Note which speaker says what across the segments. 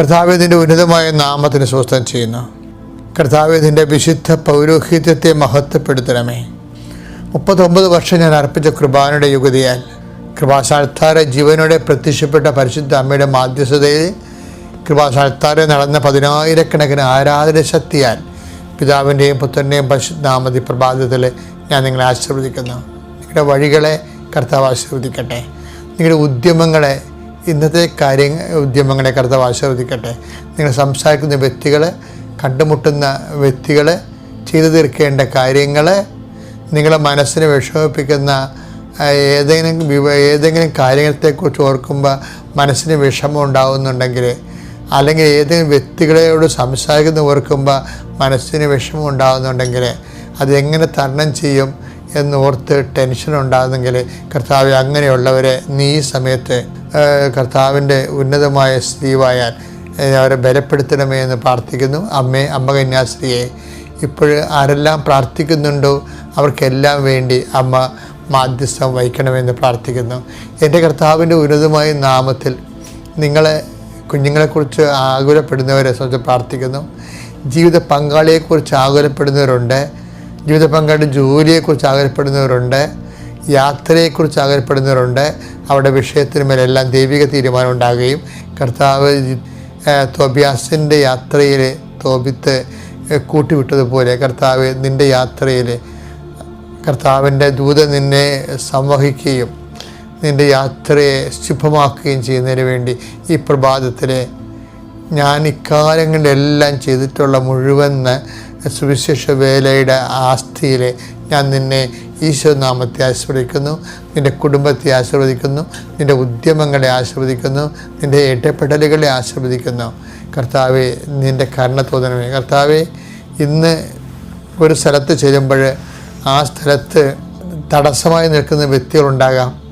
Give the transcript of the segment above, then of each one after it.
Speaker 1: കർത്താവേദിന്റെ ഉന്നതമായ നാമത്തിന് സ്വസ്ഥം ചെയ്യുന്നു കർത്താവേദിന്റെ വിശുദ്ധ പൗരോഹിത്യത്തെ മഹത്വപ്പെടുത്തണമേ. മുപ്പത്തൊമ്പത് വർഷം ഞാൻ അർപ്പിച്ച കൃപാനയുടെ യുഗതിയാൽ കൃപാസാൽത്താര ജീവനോടെ പ്രത്യക്ഷപ്പെട്ട പരിശുദ്ധ അമ്മയുടെ മാധ്യസ്ഥതയിൽ കൃപാസാൽത്താരെ നടന്ന പതിനായിരക്കണക്കിന് ആരാധന ശക്തിയാൽ പിതാവിന്റെയും പുത്രന്റെയും പരിശുദ്ധാമതി പ്രഭാതത്തിൽ ഞാൻ നിങ്ങളെ ആശീർവദിക്കുന്നു. നിങ്ങളുടെ വഴികളെ കർത്താവ് ആശീർവദിക്കട്ടെ. നിങ്ങളുടെ ഉദ്യമങ്ങളെ ഇന്നത്തെ കാര്യ ഉദ്യമങ്ങളെ കർത്താവ് ആശീർവദിക്കട്ടെ നിങ്ങൾ സംസാരിക്കുന്ന വ്യക്തികൾ കണ്ടുമുട്ടുന്ന വ്യക്തികൾ ചെയ്തു തീർക്കേണ്ട കാര്യങ്ങൾ നിങ്ങളെ മനസ്സിനെ വിഷമിപ്പിക്കുന്ന ഏതെങ്കിലും ഏതെങ്കിലും കാര്യത്തെക്കുറിച്ച് ഓർക്കുമ്പോൾ മനസ്സിന് വിഷമം ഉണ്ടാകുന്നുണ്ടെങ്കിൽ അല്ലെങ്കിൽ ഏതെങ്കിലും വ്യക്തികളോട് സംസാരിക്കുന്ന ഓർക്കുമ്പോൾ മനസ്സിന് വിഷമം ഉണ്ടാകുന്നുണ്ടെങ്കിൽ അതെങ്ങനെ തരണം ചെയ്യും? എന്ന് ഓർത്ത് ടെൻഷൻ ഉണ്ടാകുന്നെങ്കിൽ കർത്താവ് അങ്ങനെയുള്ളവരെ നീ സമയത്ത് കർത്താവിന്റെ ഉന്നതമായ സ്ത്രീവായാൽ അവരെ ബലപ്പെടുത്തണമേ എന്ന് പ്രാർത്ഥിക്കുന്നു. അമ്മേ അമ്മ കന്യാസ്ത്രീയെ ഇപ്പോൾ ആരെല്ലാം പ്രാർത്ഥിക്കുന്നുണ്ടോ അവർക്കെല്ലാം വേണ്ടി അമ്മ മാധ്യസ്ഥം വഹിക്കണമെന്ന് പ്രാർത്ഥിക്കുന്നു. എന്റെ കർത്താവിന്റെ ഉന്നതമായ നാമത്തിൽ നിങ്ങളെ കുഞ്ഞുങ്ങളെക്കുറിച്ച് ആകുലപ്പെടുന്നവരെ സംബന്ധിച്ച് പ്രാർത്ഥിക്കുന്നു. ജീവിത പങ്കാളിയെക്കുറിച്ച് ആകുലപ്പെടുന്നവരുണ്ട്. ജീവിത പങ്കാളി ജോലിയെക്കുറിച്ച് ആഗ്രഹപ്പെടുന്നവരുണ്ട് യാത്രയെക്കുറിച്ച് ആഗ്രഹപ്പെടുന്നവരുണ്ട്. അവരുടെ വിഷയത്തിന് മേലെല്ലാം ദൈവിക തീരുമാനം ഉണ്ടാകുകയും കർത്താവ് തോബിയാസിന്റെ യാത്രയിൽ തോബിത്ത് കൂട്ടിവിട്ടതുപോലെ കർത്താവ് നിന്റെ യാത്രയിൽ കർത്താവിന്റെ ദൂത നിന്നെ സംവഹിക്കുകയും നിന്റെ യാത്രയെ ശുഭമാക്കുകയും ചെയ്യുന്നതിന് വേണ്ടി ഈ പ്രഭാതത്തിൽ ഞാൻ ഇക്കാലങ്ങളിലെല്ലാം ചെയ്തിട്ടുള്ള മുഴുവൻ സുവിശേഷ വേലയുടെ ആസ്തിയിൽ ഞാൻ നിന്നെ ഈശോ നാമത്തെ ആശീർവദിക്കുന്നു നിന്റെ കുടുംബത്തെ ആശീർവദിക്കുന്നു നിന്റെ ഉദ്യമങ്ങളെ ആശീർവദിക്കുന്നു നിന്റെ ഇടപെടലുകളെ ആശീർവദിക്കുന്നു. കർത്താവെ നിന്റെ കരുണ തോന്നണമേ. കർത്താവെ ഇന്ന് ഒരു സ്ഥലത്ത് ചെല്ലുമ്പോൾ ആ സ്ഥലത്ത് തടസ്സമായി നിൽക്കുന്ന വ്യക്തികളുണ്ടാകാം.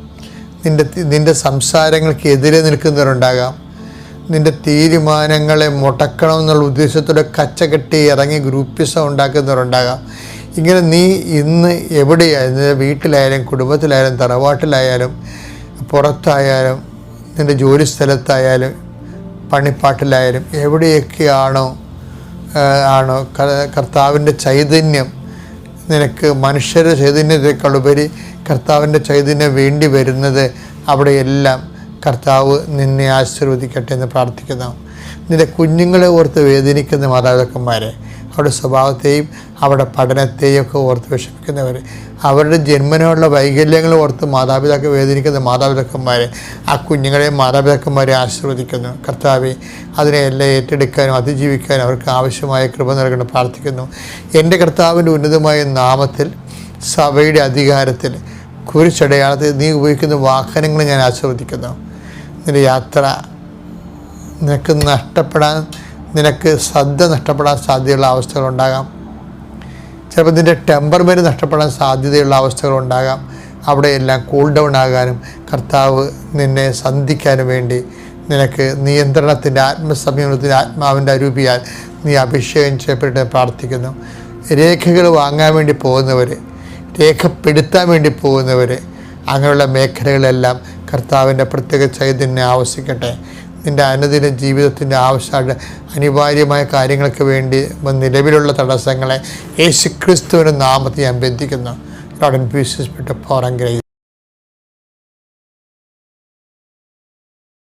Speaker 1: നിന്റെ നിന്റെ സംസാരങ്ങൾക്ക് എതിരെ നിൽക്കുന്നവരുണ്ടാകാം. നിന്റെ തീരുമാനങ്ങളെ മുടക്കണം എന്നുള്ള ഉദ്ദേശത്തോടെ കച്ചകെട്ടി ഇറങ്ങി ഗ്രൂപ്പിസം ഉണ്ടാക്കുന്നവരുണ്ടാകാം. ഇങ്ങനെ നീ ഇന്ന് എവിടെയായാലും വീട്ടിലായാലും കുടുംബത്തിലായാലും തറവാട്ടിലായാലും പുറത്തായാലും നിന്റെ ജോലി സ്ഥലത്തായാലും പണിപ്പാട്ടിലായാലും എവിടെയൊക്കെയാണോ ആണോ കർത്താവിന്റെ ചൈതന്യം നിനക്ക് മനുഷ്യരുടെ ചൈതന്യത്തെക്കാളുപരി കർത്താവിന്റെ ചൈതന്യം വേണ്ടി വരുന്നത് അവിടെയെല്ലാം. കർത്താവ് നിന്നെ ആശീർവദിക്കട്ടെ എന്ന് പ്രാർത്ഥിക്കുന്നു. നിന്റെ കുഞ്ഞുങ്ങളെ ഓർത്ത് വേദനിക്കുന്ന മാതാപിതാക്കന്മാരെ അവരുടെ സ്വഭാവത്തെയും അവരുടെ പഠനത്തെയും ഒക്കെ ഓർത്ത് വിഷമിക്കുന്നവർ അവരുടെ ജന്മനോടുള്ള വൈകല്യങ്ങൾ ഓർത്ത് മാതാപിതാക്കൾ വേദനിക്കുന്ന മാതാപിതാക്കന്മാരെ ആ കുഞ്ഞുങ്ങളെ മാതാപിതാക്കന്മാരെ ആശീർവദിക്കുന്നു. കർത്താവെ അതിനെ എല്ലാം ഏറ്റെടുക്കാനും അതിജീവിക്കാനും അവർക്ക് ആവശ്യമായ കൃപ നൽകണം പ്രാർത്ഥിക്കുന്നു. എന്റെ കർത്താവിന്റെ ഉന്നതമായ നാമത്തിൽ സഭയുടെ അധികാരത്തിൽ കുരിശടയാളത്തിൽ നീ ഉപയോഗിക്കുന്ന വാഹനങ്ങൾ ഞാൻ ആസ്വദിക്കുന്നു നിന്റെ യാത്ര നിനക്ക് നഷ്ടപ്പെടാൻ നിനക്ക് ശ്രദ്ധ നഷ്ടപ്പെടാൻ സാധ്യതയുള്ള അവസ്ഥകളുണ്ടാകാം. ചിലപ്പോൾ നിന്റെ ടെമ്പർമെന്റ് നഷ്ടപ്പെടാൻ സാധ്യതയുള്ള അവസ്ഥകളുണ്ടാകാം. അവിടെയെല്ലാം കൂൾ ഡൗൺ ആകാനും കർത്താവ് നിന്നെ സന്ധിക്കാനും വേണ്ടി നിനക്ക് നിയന്ത്രണത്തിന്റെ ആത്മസംയമനത്തിന്റെ ആത്മാവിന്റെ അരൂപിയാൽ നീ അഭിഷേകം ചെയ്യപ്പെട്ട് പ്രാർത്ഥിക്കുന്നു. രേഖകൾ വാങ്ങാൻ വേണ്ടി പോകുന്നവർ രേഖപ്പെടുത്താൻ വേണ്ടി പോകുന്നവർ അങ്ങനെയുള്ള മേഖലകളെല്ലാം കർത്താവിന്റെ പ്രത്യേക ചൈതന്യം ആവശ്യിക്കട്ടെ. നിന്റെ അനുദിന ജീവിതത്തിന്റെ ആവശ്യമായിട്ട് അനിവാര്യമായ കാര്യങ്ങൾക്ക് വേണ്ടി നിലവിലുള്ള തടസ്സങ്ങളെ യേശുക്രിസ്തുവിന്റെ നാമത്തെ ഞാൻ ബന്ധിക്കുന്നു. ലോഡ് ആൻഡ് പീസസ് വിട്ട് ഫോർ ഗ്രേസ്